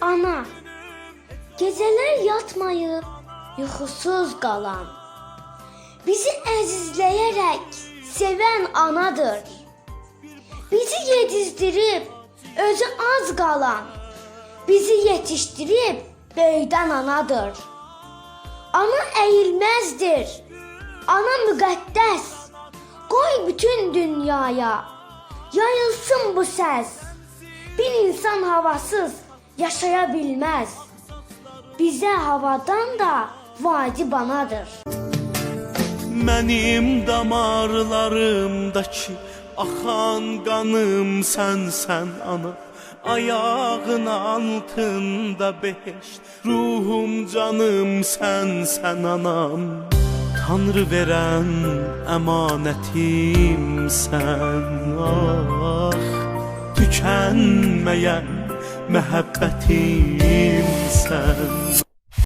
Ana, geceler yatmayıp yuxusuz qalan, bizi əzizləyərək sevən anadır. Bizi yedizdirib özü az qalan, bizi yetişdirib böyüdən anadır. Ana əyilməzdir. Ana müqəddəs. Qoy bütün dünyaya yayılsın bu səs. Bir insan havasız yaşaya bilməz. Bizə havadan da vacib anadır. Mənim damarlarımdakı axan qanım sənsən ana Ayağın altında behişt Ruhum canım sənsən anam Tanrı verən əmanətimsən ah Tükənməyən محبتي